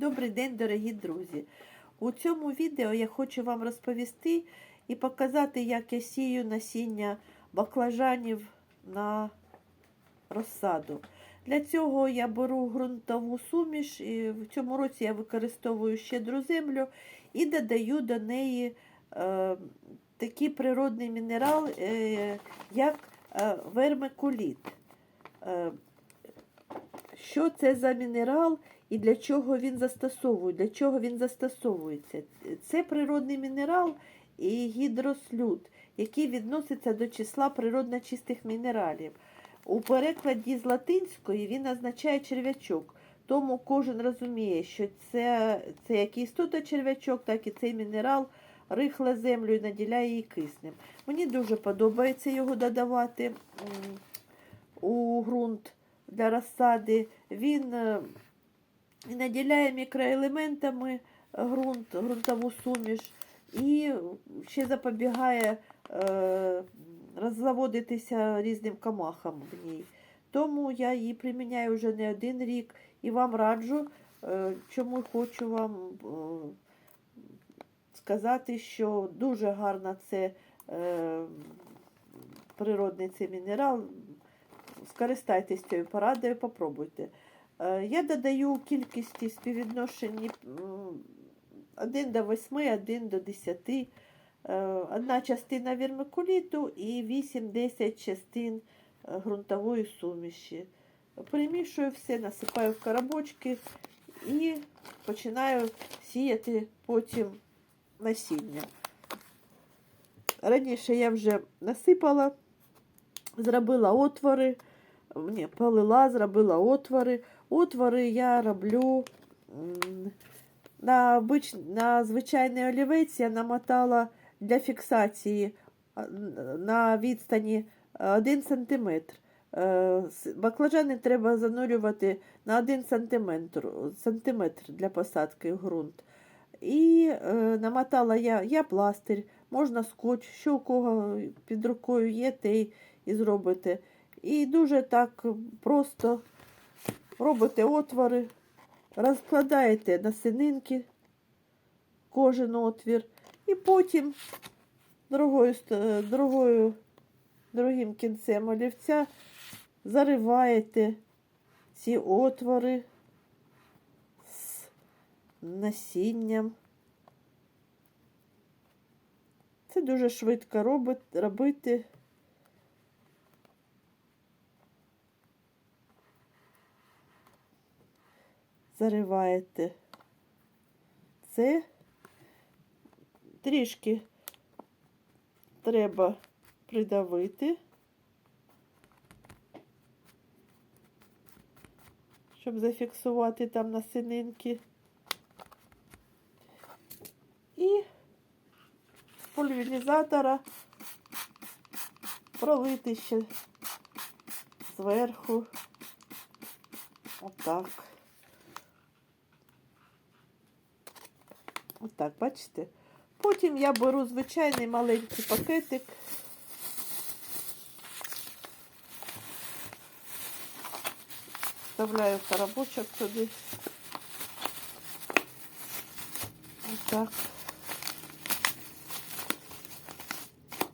Добрий день, дорогі друзі! У цьому відео я хочу вам розповісти і показати, як я сію насіння баклажанів на розсаду. Для цього я беру ґрунтову суміш, і в цьому році я використовую щедру землю і додаю до неї е, такий природний мінерал, е, як е, вермикуліт. Е, що це за мінерал і для чого він застосовує, для чого він застосовується? Це природний мінерал і гідрослюд, який відноситься до числа природно чистих мінералів. У перекладі з латинської він означає черв'ячок. Тому кожен розуміє, що це, це як істота черв'ячок, так і цей мінерал рихле землю і наділяє її киснем. Мені дуже подобається його додавати у ґрунт для розсади. Він е, наділяє мікроелементами ґрунт, ґрунтову суміш і ще запобігає е, розводитися різним камахам в ній. Тому я її приміняю вже не один рік і вам раджу, е, чому хочу вам е, сказати, що дуже гарно це е, природний цей мінерал. Скористайтесь цією порадою, попробуйте. Е, Я додаю кількості співвідношенні 1 до 8, 1 до 10. Е, Одна частина вірмикуліту і 8-10 частин е, ґрунтової суміші. Перемішую все, насипаю в коробочки і починаю сіяти потім насіння. Раніше я вже насипала, зробила отвори, ні, полила, зробила отвори. Отвори я роблю на, обич... на звичайний олівець я намотала для фіксації на відстані 1 см. Баклажани треба занурювати на 1 см, для посадки в ґрунт. І е, намотала я, я пластир, можна скотч, що у кого під рукою є, те і зробите. І дуже так просто робите отвори, розкладаєте насининки, кожен отвір, і потім другою, другою, другим кінцем олівця зариваєте ці отвори з насінням. Це дуже швидко робити. Зариваєте це. Трішки треба придавити, щоб зафіксувати там насининки. І з пульверізатора пролити ще зверху. Отак. Отак, бачите? Потім я беру звичайний маленький пакетик. Вставляю коробочок туди. Отак.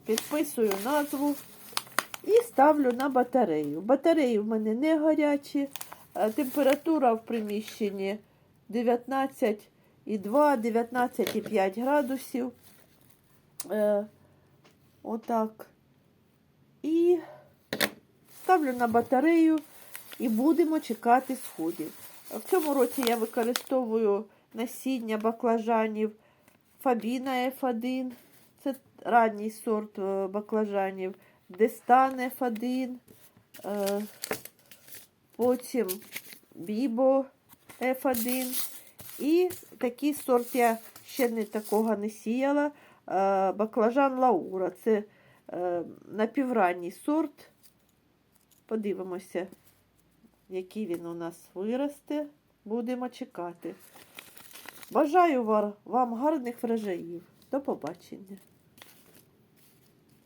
Підписую назву і ставлю на батарею. Батареї в мене не гарячі, температура в приміщенні 19 і 2, 19,5 градусів. Е, отак. І ставлю на батарею і будемо чекати сходів. В цьому році я використовую насіння баклажанів Фабіна F1. Це ранній сорт е, баклажанів. Дестан F1. Е, потім Бібо F1. І такий сорт я ще не такого не сіяла. Е, Баклажан Лаура. Це е, напівранній сорт. Подивимося, який він у нас виросте. Будемо чекати. Бажаю вам гарних врожаїв. До побачення.